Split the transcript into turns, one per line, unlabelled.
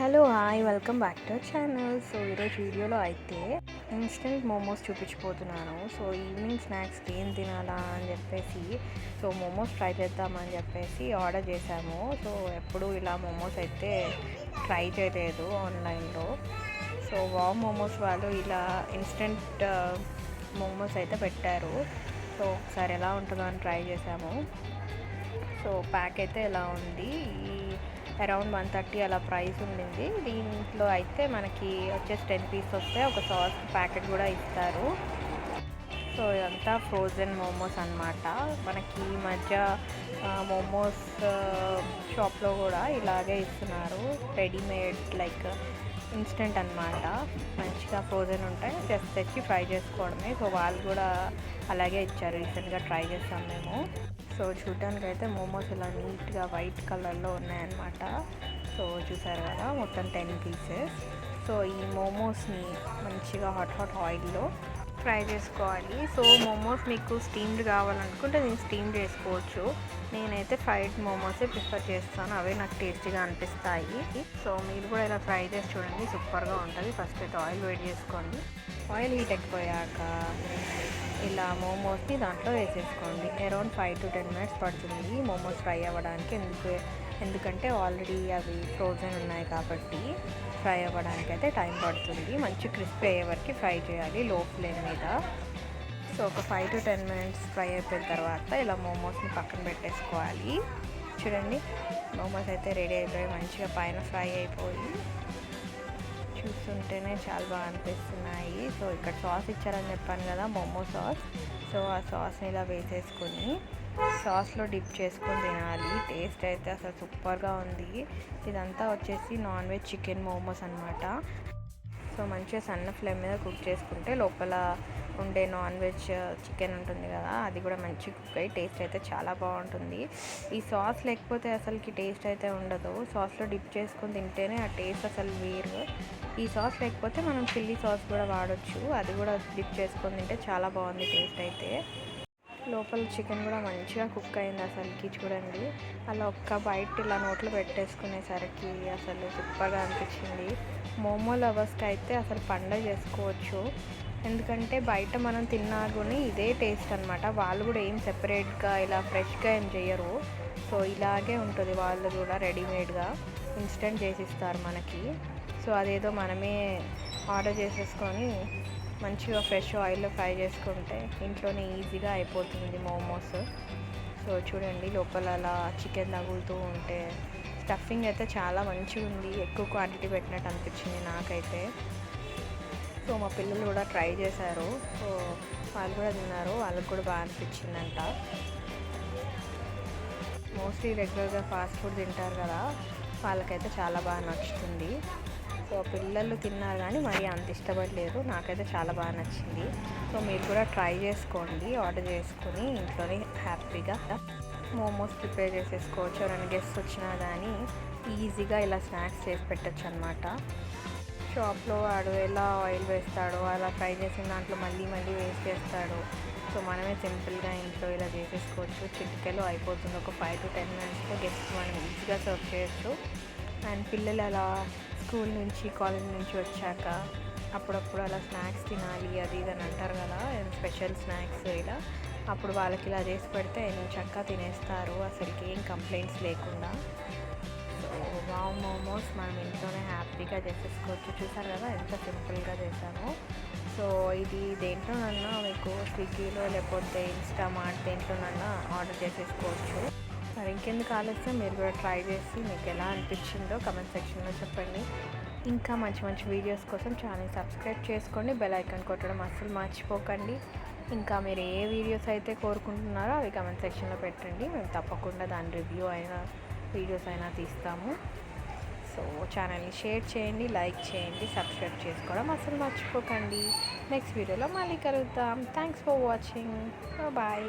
Hello hi welcome back to channel. So ఈరోజు వీడియోలో అయితే ఇన్స్టెంట్ మోమోస్ చూపించిపోతున్నాను సో ఈవినింగ్ స్నాక్స్కి ఏం తినాలా అని చెప్పేసి సో మోమోస్ ట్రై చేద్దామని చెప్పేసి ఆర్డర్ చేశాము. సో ఎప్పుడు ఇలా మోమోస్ అయితే ట్రై చేయలేదు ఆన్లైన్లో. సో వామ్ మోమోస్ వాళ్ళు ఇలా ఇన్స్టెంట్ మోమోస్ అయితే పెట్టారు. సో ఒకసారి ఎలా ఉంటుందో అని ట్రై చేశాము. సో ప్యాక్ అయితే ఎలా ఉంది? ఈ అరౌండ్ వన్ థర్టీ అలా ప్రైస్ ఉండింది. దీంట్లో అయితే మనకి వచ్చేసి టెన్ పీస్ వస్తే ఒక సాస్ ప్యాకెట్ కూడా ఇస్తారు. సో ఇదంతా ఫ్రోజన్ మోమోస్ అనమాట మనకి ఈ మధ్య మోమోస్ షాప్లో కూడా ఇలాగే ఇస్తున్నారు. రెడీమేడ్ లైక్ ఇన్స్టెంట్ అనమాట మంచిగా ఫ్రోజన్ ఉంటాయి. జస్ట్ తెచ్చి ఫ్రై చేసుకోవడమే. సో వాళ్ళు కూడా అలాగే ఇచ్చారు. రీసెంట్గా ట్రై చేస్తాం మేము. సో చూడడానికి అయితే మోమోస్ ఇలా నీట్గా వైట్ కలర్లో ఉన్నాయన్నమాట. సో చూసారు కదా మొత్తం టెన్ పీసెస్ సో ఈ మోమోస్ని మంచిగా హాట్ హాట్ ఆయిల్లో ఫ్రై చేసుకోవాలి. సో మోమోస్ మీకు స్టీమ్డ్ కావాలనుకుంటే నేను స్టీమ్ చేసుకోవచ్చు. నేనైతే ఫ్రైడ్ మోమోసే ప్రిఫర్ చేస్తాను. అవే నాకు టేస్టీగా అనిపిస్తాయి. సో మీరు కూడా ఇలా ఫ్రై చేసి చూడండి. సూపర్గా ఉంటుంది. ఫస్ట్ అయితే ఆయిల్ వేడి చేసుకోండి. ఆయిల్ హీట్ అయిపోయాక ఇలా మోమోస్ని దాంట్లో వేసేసుకోండి. Around five to ten minutes పడుతుంది. మోమోస్ ఫ్రై అవ్వడానికి ఎందుకు ఎందుకంటే ఆల్రెడీ అవి ఫ్రోజన్ ఉన్నాయి కాబట్టి ఫ్రై అవ్వడానికి అయితే టైం పడుతుంది. మంచి క్రిస్పీ అయ్యే వరకు ఫ్రై చేయాలి లో ఫ్లేమ్ మీద. సో ఒక five to ten minutes fry అయిపోయిన తర్వాత ఇలా మోమోస్ని పక్కన పెట్టేసుకోవాలి. చూడండి మోమోస్ అయితే రెడీ అయిపోయి మంచిగా పైన ఫ్రై అయిపోయి చూస్తుంటేనే చాలా బాగా అనిపిస్తున్నాయి. సో ఇక్కడ సాస్ ఇచ్చారని చెప్పాను కదా మోమో సాస్. సో ఆ సాస్ని ఇలా వేసేసుకొని సాస్లో డిప్ చేసుకొని తినాలి. టేస్ట్ అయితే అసలు సూపర్గా ఉంది. ఇదంతా వచ్చేసి నాన్ వెజ్ చికెన్ మోమోస్ అనమాట సో మంచిగా సన్న ఫ్లేమ్ మీద కుక్ చేసుకుంటే లోపల ఉండే నాన్ వెజ్ uh, చికెన్ ఉంటుంది కదా అది కూడా మంచి కుక్ అయ్యి టేస్ట్ అయితే చాలా బాగుంటుంది. ఈ సాస్ లేకపోతే అసలుకి టేస్ట్ అయితే ఉండదు. సాస్లో డిప్ చేసుకొని తింటేనే ఆ టేస్ట్ అసలు వేరు. ఈ సాస్ లేకపోతే మనం చిల్లీ సాస్ కూడా వాడచ్చు. అది కూడా డిప్ చేసుకొని తింటే చాలా బాగుంది టేస్ట్ అయితే. లోపల చికెన్ కూడా మంచిగా కుక్ అయింది అసలుకి చూడండి అలా ఒక్క బయట ఇలా నోట్లో పెట్టేసుకునేసరికి అసలు సూపర్గా అనిపించింది. మోమో లవర్స్కి అయితే అసలు పండగ చేసుకోవచ్చు. ఎందుకంటే బయట మనం తిన్నా కూడా ఇదే టేస్ట్ అనమాట వాళ్ళు కూడా ఏం సెపరేట్గా ఇలా ఫ్రెష్గా ఏం చేయరు. సో ఇలాగే ఉంటుంది. వాళ్ళు కూడా రెడీమేడ్గా ఇన్స్టెంట్ చేసిస్తారు మనకి. సో అదేదో మనమే ఆర్డర్ చేసేసుకొని మంచిగా ఫ్రెష్ ఆయిల్లో ఫ్రై చేసుకుంటే ఇంట్లోనే ఈజీగా అయిపోతుంది మోమోస్. సో చూడండి లోపల అలా చికెన్ తగులుతూ ఉంటే స్టఫింగ్ అయితే చాలా మంచిగా ఉంది. ఎక్కువ క్వాంటిటీ పెట్టినట్టు అనిపించింది నాకైతే. సో మా పిల్లలు కూడా ట్రై చేశారు. సో వాళ్ళు కూడా తిన్నారు వాళ్ళకి కూడా బాగా అనిపించిందంట. మోస్ట్లీ రెగ్యులర్గా ఫాస్ట్ ఫుడ్ తింటారు కదా వాళ్ళకైతే చాలా బాగా నచ్చుతుంది. సో పిల్లలు తిన్నారు కానీ మరి అంత ఇష్టపడలేదు. నాకైతే చాలా బాగా నచ్చింది. సో మీరు కూడా ట్రై చేసుకోండి ఆర్డర్ చేసుకొని ఇంట్లోనే హ్యాపీగా మోమోస్ ప్రిపేర్ చేసేసుకోవచ్చు. ఎవరైనా గెస్ట్ వచ్చినా కానీ ఈజీగా ఇలా స్నాక్స్ చేసి పెట్టచ్చు అనమాట షాప్లో వాడు ఎలా ఆయిల్ వేస్తాడో అలా ఫ్రై చేసిన దాంట్లో మళ్ళీ మళ్ళీ వేస్ట్ చేస్తాడు. సో మనమే సింపుల్గా ఇంట్లో ఇలా చేసేసుకోవచ్చు. చిటికెలో అయిపోతుంది. ఒక ఫైవ్ టు టెన్ మినిట్స్లో గెస్ట్ మనం ఈజీగా సర్వ్ చేయొచ్చు. అండ్ పిల్లలు అలా స్కూల్ నుంచి కాలేజ్ నుంచి వచ్చాక అప్పుడప్పుడు అలా స్నాక్స్ తినాలి అది ఇది అని అంటారు కదా స్పెషల్ స్నాక్స్ ఇలా. అప్పుడు వాళ్ళకి ఇలా చేసి పెడితే చక్కగా తినేస్తారు అసలుకి ఏం కంప్లైంట్స్ లేకుండా. వావ్ మోమోస్ మనం ఇంట్లోనే హ్యాపీగా చేసేసుకోవచ్చు. చూసారు కదా ఎంత సింపుల్గా చేసామో సో ఇది దేంట్లోనన్నా మీకు స్విగ్గీలో లేకపోతే ఇన్స్టామార్ట్ దేంట్లోనన్నా ఆర్డర్ చేసేసుకోవచ్చు. మరి ఇంకెందుకు ఆలస్యం? మీరు కూడా ట్రై చేసి మీకు ఎలా అనిపించిందో కమెంట్ సెక్షన్లో చెప్పండి. ఇంకా మంచి మంచి వీడియోస్ కోసం ఛానల్ సబ్స్క్రైబ్ చేసుకోండి. బెల్ ఐకాన్ కొట్టడం అస్సలు మర్చిపోకండి. ఇంకా మీరు ఏ వీడియోస్ అయితే కోరుకుంటున్నారో అవి కమెంట్ సెక్షన్లో పెట్టండి. మేము తప్పకుండా దాని రివ్యూ అయినా వీడియోస్ అయినా తీస్తాము. సో ఛానల్ని షేర్ చేయండి లైక్ చేయండి సబ్స్క్రైబ్ చేసుకోవడం అసలు మర్చిపోకండి. నెక్స్ట్ వీడియోలో మళ్ళీ కలుద్దాం. Thanks for watching. బాయ్.